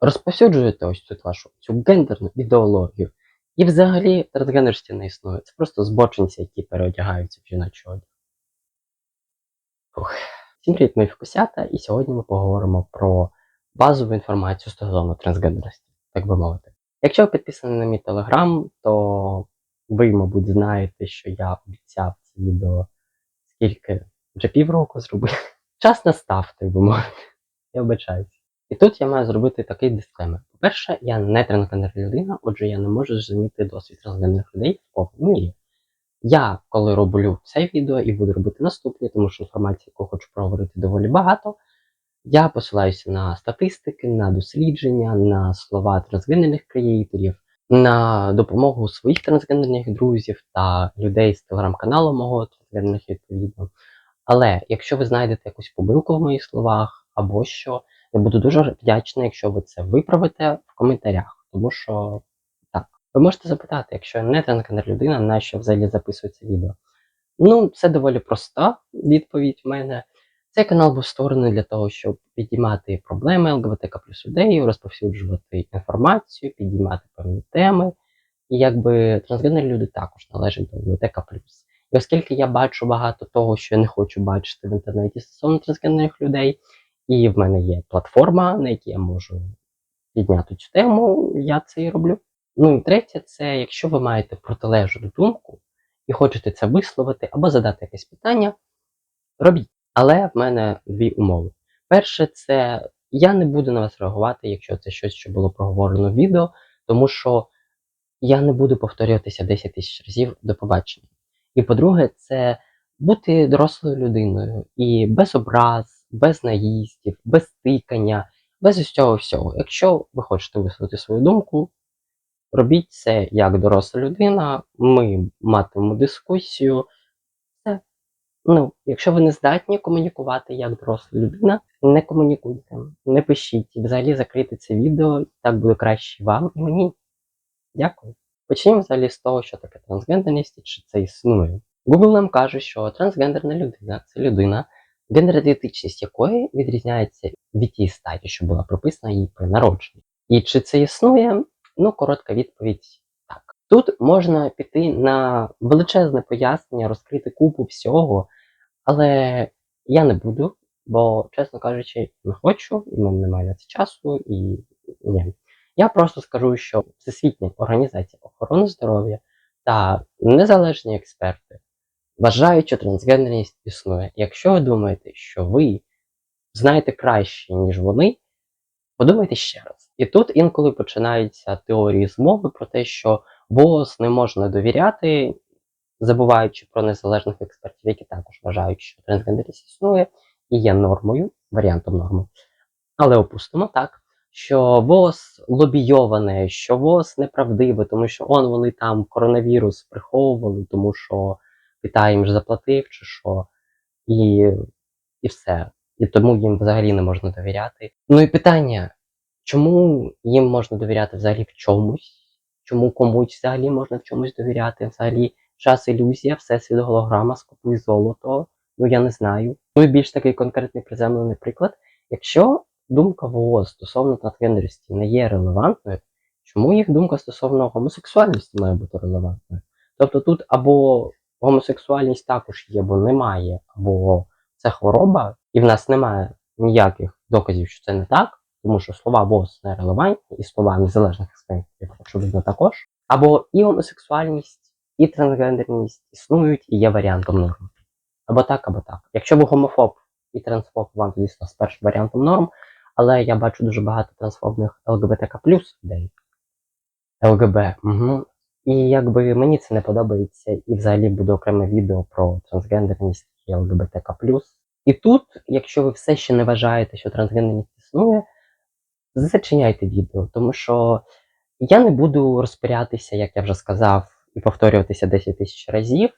розповсюджуєте ось цю вашу цю гендерну ідеологію. І взагалі трансгендерські не існує. Це просто збочинці, які переодягаються в жіночу одяг. Всім привіт, мої фокусята, і сьогодні ми поговоримо про базову інформацію стосовно трансгендерності, так би мовити. Якщо ви підписані на мій телеграм, то ви, мабуть, знаєте, що я обіцяв це відео скільки вже півроку зробив. Час настав, так би мовити. Я вибачаюся. І тут я маю зробити такий дисклеймер. По-перше, я не трансгендерна людина, отже, я не можу зрозуміти досвід трансгендерних людей в повній мірі. Я, коли роблю це відео і буду робити наступні, тому що інформації, яку хочу проговорити, доволі багато. Я посилаюся на статистики, на дослідження, на слова трансгендерних креаторів, на допомогу своїх трансгендерних друзів та людей з телеграм-каналу мого трансгендерних відповідно. Але якщо ви знайдете якусь помилку в моїх словах або що, я буду дуже вдячний, якщо ви це виправите в коментарях. Тому що так, ви можете запитати, якщо не трансгендер людина, на що взагалі записую це відео? Ну, це доволі проста відповідь в мене. Цей канал був створений для того, щоб підіймати проблеми ЛГБТК плюс людей, розповсюджувати інформацію, підіймати певні теми. І якби трансгендерні люди також належать до ЛГБТК плюс. І оскільки я бачу багато того, що я не хочу бачити в інтернеті стосовно трансгендерних людей, і в мене є платформа, на якій я можу підняти цю тему, я це і роблю. Ну і третє, це якщо ви маєте протилежну думку і хочете це висловити або задати якесь питання, робіть. Але в мене дві умови. Перше, це я не буду на вас реагувати, якщо це щось, що було проговорено в відео, тому що я не буду повторюватися 10 тисяч разів до побачення. І по-друге, це бути дорослою людиною і без образ, без наїздів, без тикання, без ось цього всього. Якщо ви хочете висловити свою думку, робіть це як доросла людина, ми матимемо дискусію. Все. Ну, якщо ви не здатні комунікувати як доросла людина, не комунікуйте, не пишіть взагалі закрийте це відео, так буде краще вам і мені. Дякую. Почнімо взагалі з того, що таке трансгендерність і чи це існує. Google нам каже, що трансгендерна людина це людина, гендерна-ідентичність якої відрізняється від тієї статі, що була прописана їй при народженні. І чи це існує? Ну, коротка відповідь так. Тут можна піти на величезне пояснення, розкрити купу всього, але я не буду, бо, чесно кажучи, не хочу, і в мене немає на це часу, і ні. Я просто скажу, що Всесвітня організація охорони здоров'я та незалежні експерти вважають, що трансгендерність існує. Якщо ви думаєте, що ви знаєте краще, ніж вони, подумайте ще раз. І тут інколи починаються теорії змови про те, що ВООЗ не можна довіряти, забуваючи про незалежних експертів, які також вважають, що трансгендерність існує і є нормою, варіантом норми. Але опустимо так що ВОЗ лобійоване, що ВОЗ неправдиве, тому що он вони там коронавірус приховували, тому що Китай їм ж заплатив, чи що, і, і все. І тому їм взагалі не можна довіряти. Ну і питання: чому їм можна довіряти взагалі в чомусь? Чому комусь взагалі можна в чомусь довіряти? Взагалі час ілюзія, всесвіт голограма, скупуй золото. Ну я не знаю. Ну і більш такий конкретний приземлений приклад. Якщо думка ВООЗ стосовно трансгендерності не є релевантною, чому їх думка стосовно гомосексуальності має бути релевантною? Тобто тут або гомосексуальність також є, бо немає, або це хвороба, і в нас немає ніяких доказів, що це не так, тому що слова ВОЗ не релевантні, і слова незалежних експертів, очевидно, також. Або і гомосексуальність, і трансгендерність існують і є варіантом норм. Або так, або так. Якщо ви гомофоб і трансфоб, вам, звісно, з першим варіантом норм, але я бачу дуже багато трансфобних ЛГБТК плюс людей. ЛГБ. Угу. І якби мені це не подобається, і взагалі буде окреме відео про трансгендерність і ЛГБТК І тут, якщо ви все ще не вважаєте, що трансгендерність існує, зачиняйте відео, тому що я не буду розпорятися, як я вже сказав, і повторюватися 10 тисяч разів.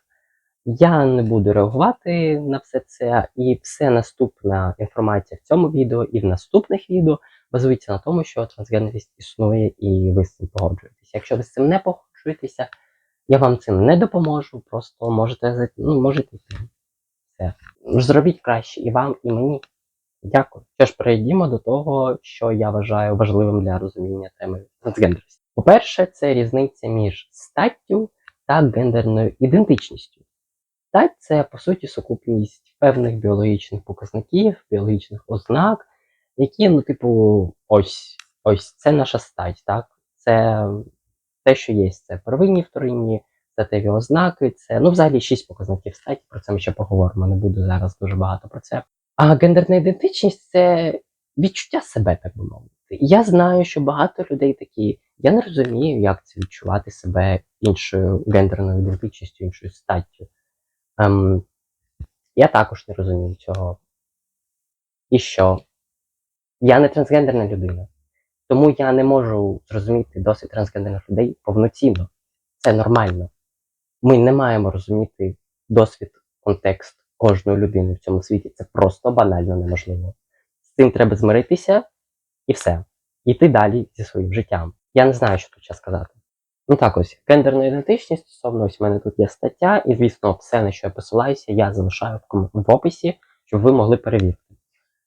Я не буду реагувати на все це, і все наступна інформація в цьому відео і в наступних відео базується на тому, що трансгендерність існує і ви з цим погоджуєтеся. Якщо ви з цим не погоджуєтеся, я вам цим не допоможу, просто можете ну, можете все. Зробіть краще і вам, і мені. Дякую. Що ж, перейдімо до того, що я вважаю важливим для розуміння теми трансгендерності. По-перше, це різниця між статтю та гендерною ідентичністю. Стать це, по суті, сукупність певних біологічних показників, біологічних ознак, які, ну, типу, ось, ось це наша стать, так? Це те, що є, це первинні, вторинні, статеві ознаки, це ну, взагалі шість показників статі, про це ми ще поговоримо, не буду зараз дуже багато про це. А гендерна ідентичність це відчуття себе, так би мовити. Я знаю, що багато людей такі. Я не розумію, як це відчувати себе іншою гендерною ідентичністю, іншою статтю. Ем, я також не розумію цього. І що? Я не трансгендерна людина. Тому я не можу зрозуміти досвід трансгендерних людей повноцінно. Це нормально. Ми не маємо розуміти досвід, контекст кожної людини в цьому світі. Це просто банально неможливо. З цим треба змиритися і все. Йти далі зі своїм життям. Я не знаю, що тут ще сказати. Ну так ось, гендерна ідентичність стосовно ось в мене тут є стаття, і звісно, все, на що я посилаюся, я залишаю в описі, щоб ви могли перевірити.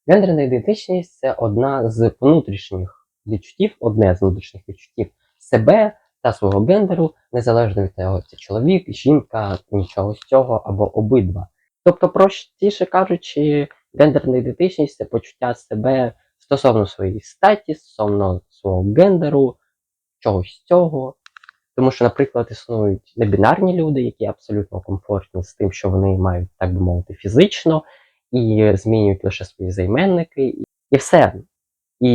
Гендерна ідентичність це одна з внутрішніх відчуттів, одне з внутрішніх відчуттів себе та свого гендеру, незалежно від того, це чоловік, жінка, нічого з цього або обидва. Тобто, простіше кажучи, гендерна ідентичність це почуття себе стосовно своєї статі, стосовно свого гендеру, чогось цього. Тому що, наприклад, існують небінарні люди, які абсолютно комфортні з тим, що вони мають, так би мовити, фізично, і змінюють лише свої займенники, і все. І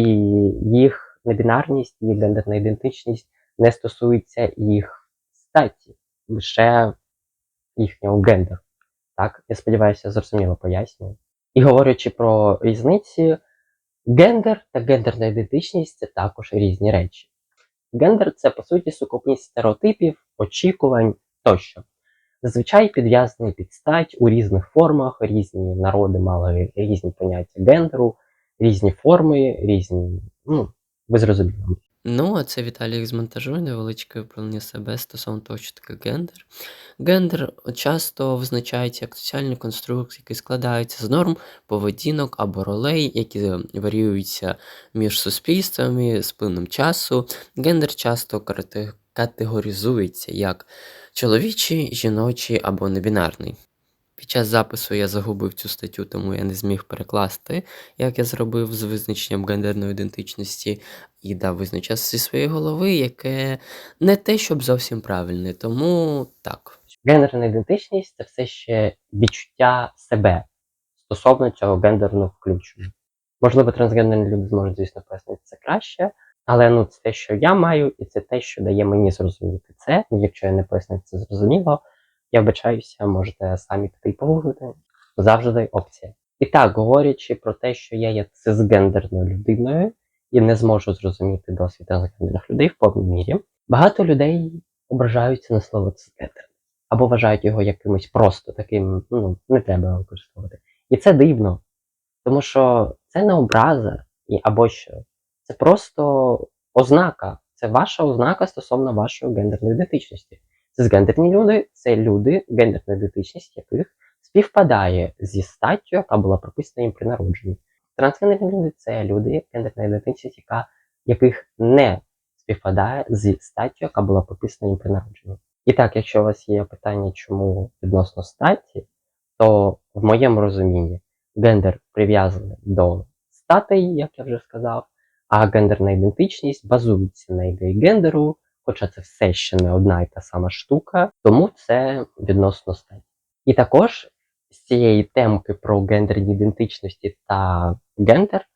їх небінарність, їх гендерна ідентичність не стосується їх статі, лише їхнього гендеру. Так, я сподіваюся, зрозуміло пояснюю. І говорячи про різниці, гендер та гендерна ідентичність це також різні речі. Гендер це по суті сукупність стереотипів, очікувань тощо. Зазвичай підв'язаний під стать у різних формах, різні народи мали різні поняття гендеру, різні форми, різні. Ну, ви зрозуміли. Ну, а це Віталій з монтажу невеличке виправлення себе стосовно того, що таке гендер. Гендер часто визначається як соціальний конструкт, який складається з норм, поведінок або ролей, які варіюються між суспільствами з плином часу. Гендер часто категоризується як чоловічий, жіночий або небінарний. Під час запису я загубив цю статтю, тому я не зміг перекласти, як я зробив з визначенням гендерної ідентичності, і дав визначення зі своєї голови, яке не те, щоб зовсім правильне. Тому так. Гендерна ідентичність це все ще відчуття себе стосовно цього гендерного включення. Можливо, трансгендерні люди зможуть, звісно, пояснити це краще, але ну це те, що я маю, і це те, що дає мені зрозуміти це. Якщо я не поясню це зрозуміло, я вбачаюся, можете самі піти і погуглити. Завжди опція. І так, говорячи про те, що я є цисгендерною людиною і не зможу зрозуміти досвід трансгендерних людей в повній мірі, багато людей ображаються на слово цисгендер або вважають його якимось просто таким, ну, не треба використовувати. І це дивно, тому що це не образа або що. Це просто ознака. Це ваша ознака стосовно вашої гендерної ідентичності. Цисгендерні люди це люди, гендерна ідентичність яких співпадає зі статтю, яка була прописана їм при народженні. Трансгендерні люди це люди, гендерна ідентичність, яка, яких не співпадає зі статтю, яка була прописана їм при народженні. І так, якщо у вас є питання, чому відносно статі, то в моєму розумінні гендер прив'язаний до статей, як я вже сказав, а гендерна ідентичність базується на ідеї гендеру, хоча це все ще не одна і та сама штука, тому це відносно статі. І також з цієї темки про гендерні ідентичності та гендер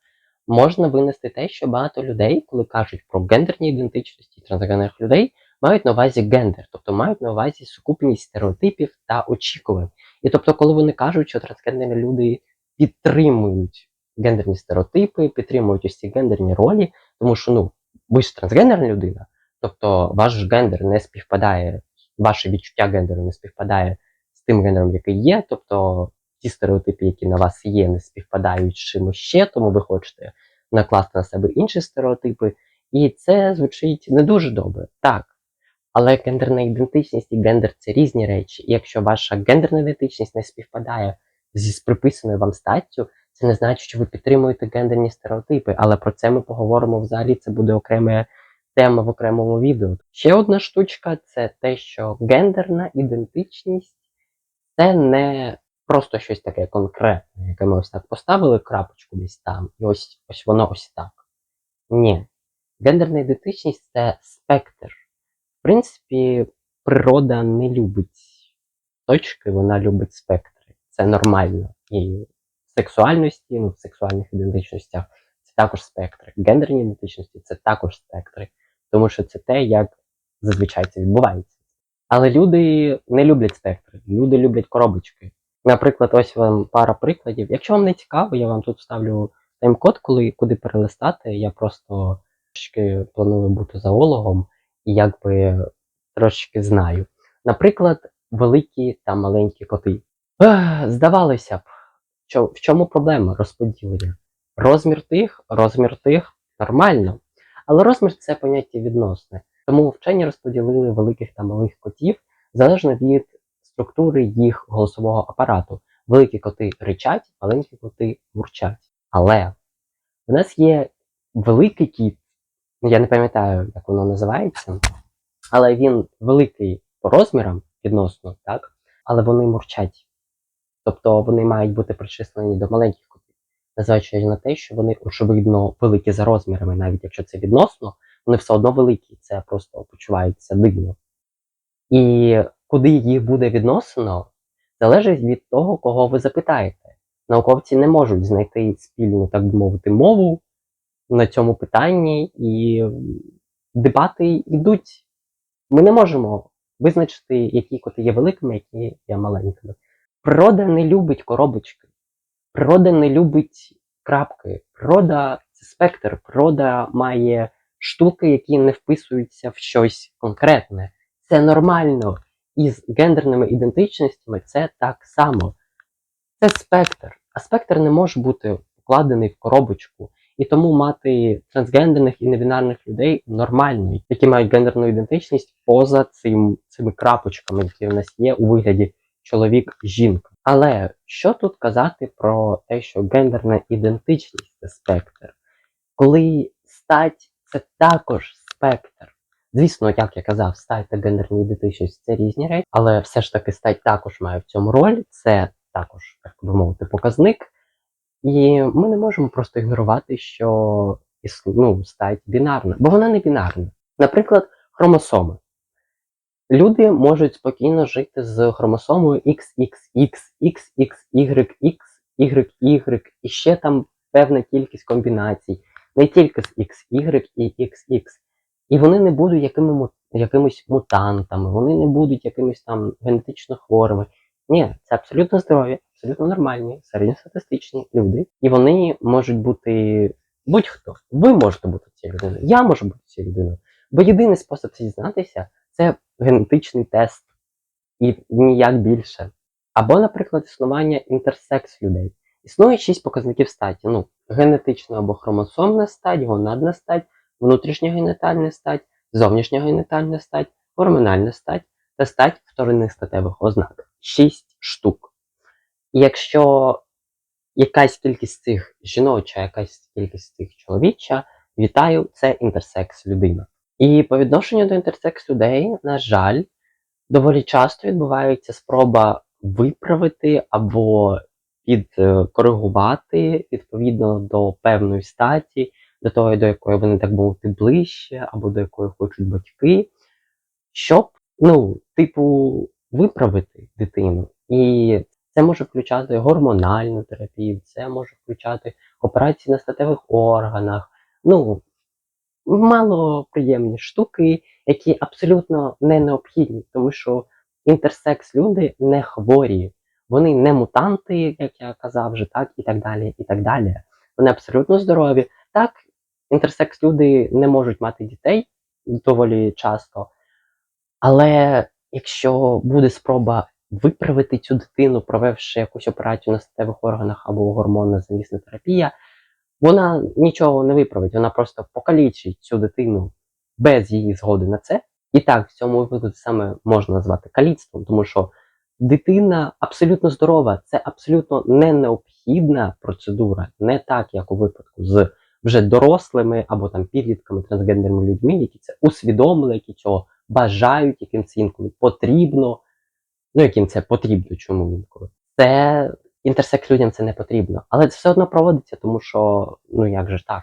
можна винести те, що багато людей, коли кажуть про гендерні ідентичності трансгендерних людей, мають на увазі гендер, тобто мають на увазі сукупність стереотипів та очікувань. І тобто, коли вони кажуть, що трансгендерні люди підтримують гендерні стереотипи, підтримують ці гендерні ролі, тому що ну ви ж трансгендерна людина, тобто ваш гендер не співпадає, ваше відчуття гендеру не співпадає з тим гендером, який є, тобто ті стереотипи, які на вас є, не співпадають з чимось ще, тому ви хочете накласти на себе інші стереотипи, і це звучить не дуже добре, так. Але гендерна ідентичність і гендер це різні речі. І якщо ваша гендерна ідентичність не співпадає зі приписаною вам статтю, Це не значить, що ви підтримуєте гендерні стереотипи, але про це ми поговоримо взагалі. Це буде окрема тема в окремому відео. Ще одна штучка це те, що гендерна ідентичність це не просто щось таке конкретне, яке ми ось так поставили крапочку десь там, і ось, ось воно ось так. Ні. Гендерна ідентичність це спектр. В принципі, природа не любить точки, вона любить спектри. Це нормально. І в сексуальності, ну, в сексуальних ідентичностях це також спектри. Гендерні ідентичності це також спектри. Тому що це те, як зазвичай це відбувається. Але люди не люблять спектри, люди люблять коробочки. Наприклад, ось вам пара прикладів. Якщо вам не цікаво, я вам тут вставлю тайм-код, коли, куди перелистати. Я просто трошки планую бути зоологом і якби трошки знаю. Наприклад, великі та маленькі коти. Ех, здавалося б, в чому проблема розподілення? Розмір тих, розмір тих нормально. Але розмір це поняття відносне. Тому вчені розподілили великих та малих котів залежно від структури їх голосового апарату. Великі коти ричать, маленькі коти мурчать. Але в нас є великий кіт, я не пам'ятаю, як воно називається, але він великий по розмірам відносно, так? Але вони мурчать. Тобто вони мають бути причислені до маленьких незважаючи на те, що вони очевидно великі за розмірами, навіть якщо це відносно, вони все одно великі, це просто почувається дивно. І куди їх буде відносено, залежить від того, кого ви запитаєте. Науковці не можуть знайти спільну, так би мовити, мову на цьому питанні, і дебати йдуть. Ми не можемо визначити, які коти є великими, які є маленькими. Природа не любить коробочки, природа не любить крапки. Природа це спектр, природа має штуки, які не вписуються в щось конкретне. Це нормально. І з гендерними ідентичностями це так само. Це спектр. А спектр не може бути вкладений в коробочку. І тому мати трансгендерних і небінарних людей нормально, які мають гендерну ідентичність поза цим, цими крапочками, які в нас є у вигляді чоловік-жінка. Але що тут казати про те, що гендерна ідентичність це спектр? Коли стать це також спектр. Звісно, як я казав, стать та гендерна ідентичність це різні речі, але все ж таки стать також має в цьому роль, це також, так би мовити, показник. І ми не можемо просто ігнорувати, що ну, стать бінарна, бо вона не бінарна. Наприклад, хромосоми. Люди можуть спокійно жити з хромосомою XXX, XXYX, YY і ще там певна кількість комбінацій, не тільки з XY і XX. І вони не будуть якими, якимись мутантами, вони не будуть якимись там генетично хворими. Ні, це абсолютно здорові, абсолютно нормальні, середньостатистичні люди. І вони можуть бути будь-хто. Ви можете бути цією людиною, я можу бути цією людиною. Бо єдиний спосіб це дізнатися це генетичний тест. І ніяк більше. Або, наприклад, існування інтерсекс людей. Існує шість показників статі. Ну, генетична або хромосомна стать, гонадна стать, внутрішньогенетальна стать, зовнішньогенетальна стать, гормональна стать та стать вторинних статевих ознак. Шість штук. І якщо якась кількість цих жіноча, якась кількість цих чоловіча, вітаю, це інтерсекс людина. І по відношенню до інтерсекс людей, на жаль, доволі часто відбувається спроба виправити або підкоригувати відповідно до певної статі, до того, до якої вони так мовити ближче, або до якої хочуть батьки, щоб, ну, типу, виправити дитину. І це може включати гормональну терапію, це може включати операції на статевих органах. Ну, мало приємні штуки, які абсолютно не необхідні, тому що інтерсекс люди не хворі, вони не мутанти, як я казав вже, так, і так далі, і так далі. Вони абсолютно здорові. Так, інтерсекс люди не можуть мати дітей доволі часто. Але якщо буде спроба виправити цю дитину, провівши якусь операцію на статевих органах або гормонна замісна терапія, вона нічого не виправить, вона просто покалічить цю дитину без її згоди на це. І так, в цьому випадку це саме можна назвати каліцтвом, тому що дитина абсолютно здорова, це абсолютно не необхідна процедура, не так, як у випадку з вже дорослими або там підлітками, трансгендерними людьми, які це усвідомили, які цього бажають, яким це інколи потрібно. Ну, яким це потрібно, чому інколи. Це інтерсекс людям це не потрібно. Але це все одно проводиться, тому що ну як же так?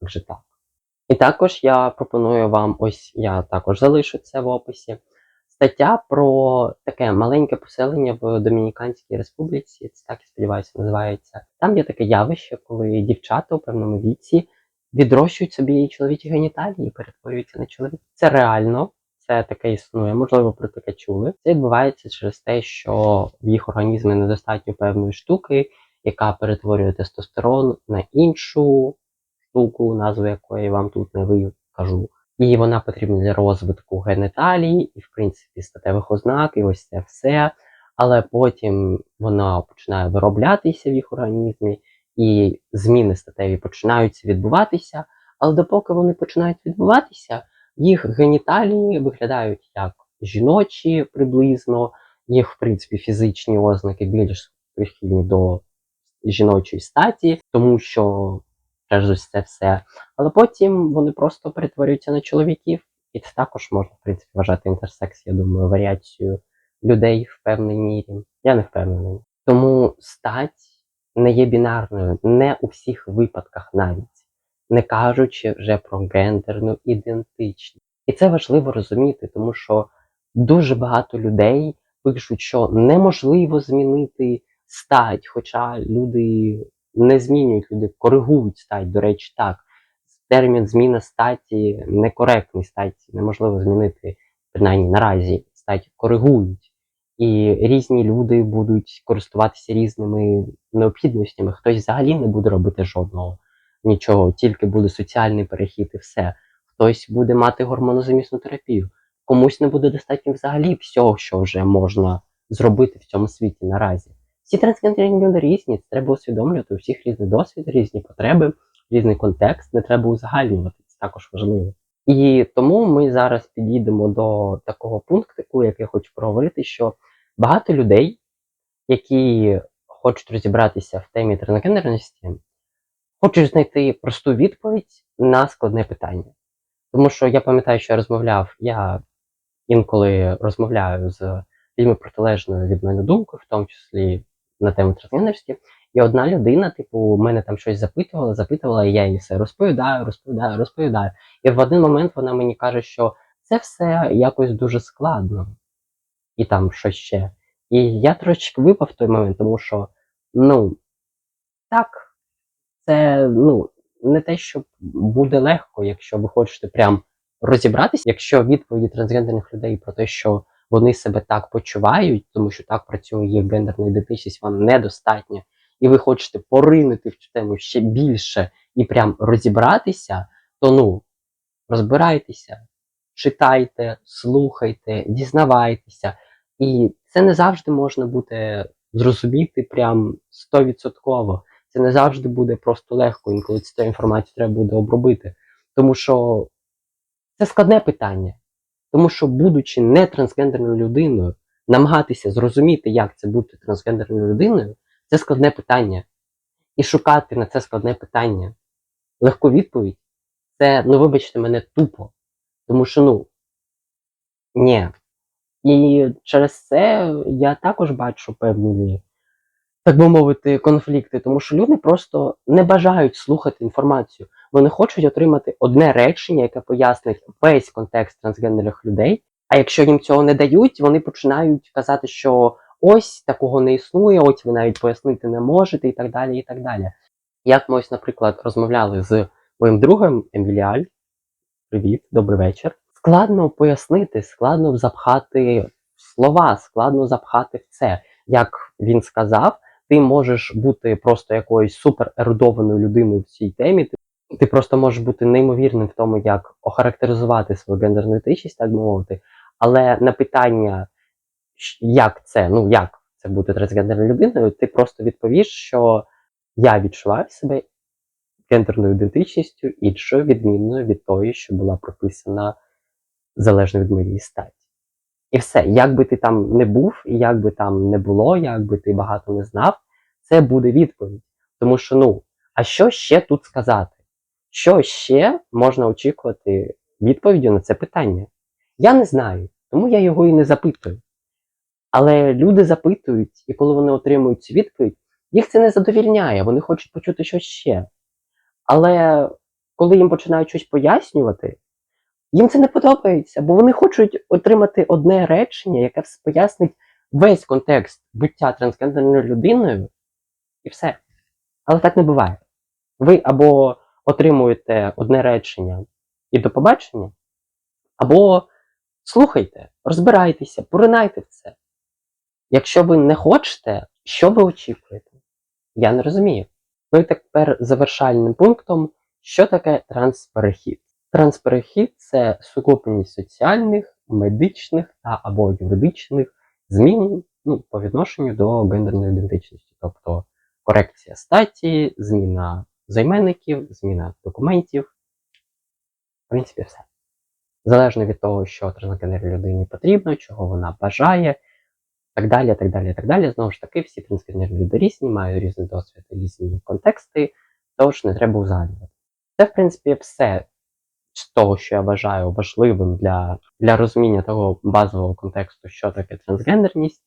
Як же так? І також я пропоную вам, ось я також залишу це в описі. Стаття про таке маленьке поселення в Домініканській Республіці, це так я сподіваюся, називається. Там є таке явище, коли дівчата у певному віці відрощують собі чоловічі геніталії і перетворюються на чоловік. Це реально, це таке існує, можливо, про таке чули. Це відбувається через те, що в їх організмі недостатньо певної штуки, яка перетворює тестостерон на іншу штуку, назву якої вам тут не викажу. І вона потрібна для розвитку генеталій, і, в принципі, статевих ознак, і ось це все. Але потім вона починає вироблятися в їх організмі, і зміни статеві починаються відбуватися. Але допоки вони починають відбуватися, їх геніталії виглядають як жіночі приблизно, їх, в принципі, фізичні ознаки більш прихильні до жіночої статі, тому що через ось це все. Але потім вони просто перетворюються на чоловіків, і це також можна, в принципі, вважати інтерсекс, я думаю, варіацією людей в певній мірі. Я не впевнений. Тому стать не є бінарною, не у всіх випадках навіть, не кажучи вже про гендерну ідентичність. І це важливо розуміти, тому що дуже багато людей пишуть, що неможливо змінити стать, хоча люди не змінюють, люди коригують стать. До речі, так. Термін зміна статі некоректний статі, неможливо змінити, принаймні наразі стать коригують. І різні люди будуть користуватися різними необхідностями. Хтось взагалі не буде робити жодного нічого, тільки буде соціальний перехід і все. Хтось буде мати гормонозамісну терапію. Комусь не буде достатньо взагалі всього, що вже можна зробити в цьому світі наразі. Всі трансгендерні люди різні, це треба усвідомлювати, у всіх різний досвід, різні потреби, різний контекст, не треба узагальнювати, це також важливо. І тому ми зараз підійдемо до такого пунктику, як я хочу проговорити, що багато людей, які хочуть розібратися в темі трансгендерності, хочуть знайти просту відповідь на складне питання. Тому що я пам'ятаю, що я розмовляв, я інколи розмовляю з людьми протилежною від мене думкою, в тому числі на тему трансгендерності. І одна людина, типу, мене там щось запитувала, запитувала, і я їй все розповідаю, розповідаю, розповідаю. І в один момент вона мені каже, що це все якось дуже складно, і там щось ще. І я трошечки випав в той момент, тому що, ну, так, це ну, не те, що буде легко, якщо ви хочете прям розібратися, якщо відповіді трансгендерних людей про те, що вони себе так почувають, тому що так працює їх гендерна ідентичність, вам недостатньо, і ви хочете поринути в цю тему ще більше і прям розібратися, то ну розбирайтеся, читайте, слухайте, дізнавайтеся. І це не завжди можна буде зрозуміти прям стовідсотково. Це не завжди буде просто легко, інколи цю інформацію треба буде обробити. Тому що це складне питання. Тому що, будучи не трансгендерною людиною, намагатися зрозуміти, як це бути трансгендерною людиною, це складне питання. І шукати на це складне питання легку відповідь, це, ну вибачте, мене тупо. Тому що, ну, ні. І через це я також бачу певні, так би мовити, конфлікти, тому що люди просто не бажають слухати інформацію. Вони хочуть отримати одне речення, яке пояснить весь контекст трансгендерних людей. А якщо їм цього не дають, вони починають казати, що ось такого не існує, ось ви навіть пояснити не можете, і так далі. і так далі. Як ми ось, наприклад, розмовляли з моїм другом Еміліаль. Привіт, добрий вечір. Складно пояснити, складно запхати слова, складно запхати в це. Як він сказав, ти можеш бути просто якоюсь супер ерудованою людиною в цій темі. Ти, ти просто можеш бути неймовірним в тому, як охарактеризувати свою гендерну етичність, так би мовити. Але на питання, як це, ну як це бути трансгендерною людиною, ти просто відповіш, що я відчуваю себе гендерною ідентичністю іншою відмінною від тої, що була прописана залежно від моєї статі. І все, як би ти там не був, як би там не було, як би ти багато не знав, це буде відповідь. Тому що, ну, а що ще тут сказати? Що ще можна очікувати відповіддю на це питання? Я не знаю, тому я його і не запитую. Але люди запитують, і коли вони отримують цю відповідь, їх це не задовільняє, вони хочуть почути щось ще. Але коли їм починають щось пояснювати, їм це не подобається, бо вони хочуть отримати одне речення, яке пояснить весь контекст буття трансгендерною людиною, і все. Але так не буває. Ви або отримуєте одне речення і до побачення, або слухайте, розбирайтеся, поринайте в це. Якщо ви не хочете, що ви очікуєте? Я не розумію. Ну і тепер завершальним пунктом, що таке трансперехід? Трансперехід це сукупність соціальних, медичних та або юридичних змін ну, по відношенню до гендерної ідентичності, тобто корекція статі, зміна займенників, зміна документів. В принципі, все. Залежно від того, що трансгендерній людині потрібно, чого вона бажає, так далі, так далі, так далі. Знову ж таки, всі трансгендерні люди різні, мають різний досвід, різні контексти, тож не треба узагальнювати. Це, в принципі, все з того, що я вважаю важливим для, для розуміння того базового контексту, що таке трансгендерність.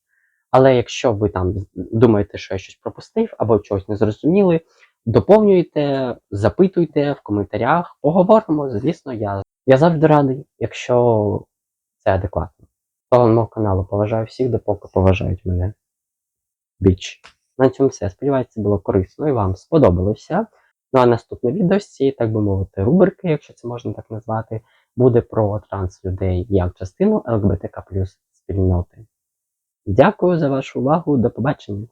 Але якщо ви там думаєте, що я щось пропустив або чогось не зрозуміли, доповнюйте, запитуйте в коментарях, поговоримо. Звісно, я, я завжди радий, якщо це адекватно. Того мого каналу поважаю всіх, допоки поважають мене. Біч. На цьому все. Сподіваюся, це було корисно і вам сподобалося. Ну а наступне відео цієї, так би мовити, рубрики, якщо це можна так назвати, буде про транслюдей як частину ЛГБТК плюс спільноти. Дякую за вашу увагу. До побачення.